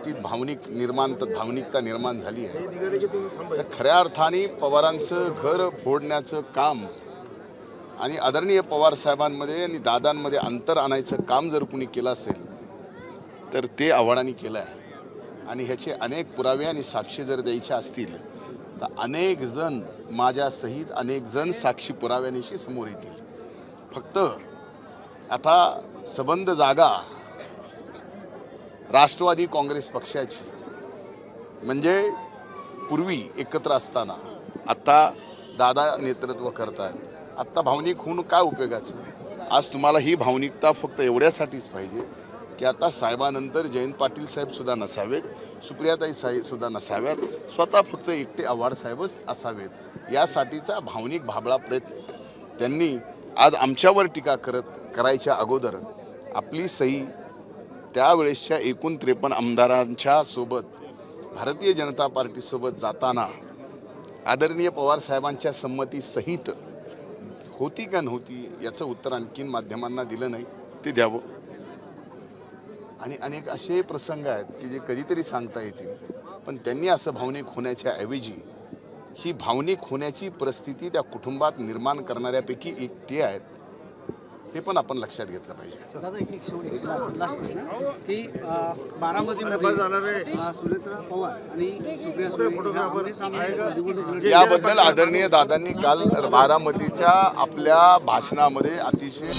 बाबतीत भावनिक निर्माण भावनिकता निर्माण झाली आहे. तर खऱ्या अर्थाने पवारांचं घर फोडण्याचं काम आणि आदरणीय पवार साहेबांमध्ये आणि दादांमध्ये अंतर आणायचं काम जर कुणी केलं असेल तर ते आव्हाडांनी केलं आहे. आणि ह्याचे अनेक पुरावे आणि साक्षी जर द्यायचे असतील तर अनेक जण माझ्यासहित अनेक जण साक्षी पुराव्यानिशी समोर येतील. फक्त आता सबंध जागा राष्ट्रवादी काँग्रेस पक्षाची. म्हणजे पूर्वी एकत्र असताना आत्ता दादा नेतृत्व करतायत. आत्ता भावनिक होऊन काय उपयोगाचं? आज तुम्हाला ही भावनिकता फक्त एवढ्यासाठीच पाहिजे की आता साहेबानंतर जयंत पाटील साहेबसुद्धा नसावेत सुप्रियाताई साहेबसुद्धा नसाव्यात स्वतः फक्त एकटे आव्हाड साहेबच असावेत. यासाठीचा भावनिक भाबळा प्रयत्न. त्यांनी आज आमच्यावर टीका करत करायच्या अगोदर आपली सही त्यावेळेसच्या एकूण त्रेपन्न आमदारांच्या सोबत भारतीय जनता पार्टीसोबत जाताना आदरणीय पवार साहेबांच्या संमतीसहित होती का नव्हती याचं उत्तर आणखीन माध्यमांना दिलं नाही ते द्यावं. आणि अनेक असे प्रसंग आहेत की जे कधीतरी सांगता येतील पण त्यांनी असं भावनिक होण्याच्या ऐवजी ही भावनिक होण्याची परिस्थिती त्या कुटुंबात निर्माण करणाऱ्यापैकी एक ते आहेत. हे पण आपण लक्षात घेतलं पाहिजे. की बारामतीमध्ये. याबद्दल आदरणीय दादांनी काल बारामतीच्या आपल्या भाषणामध्ये अतिशय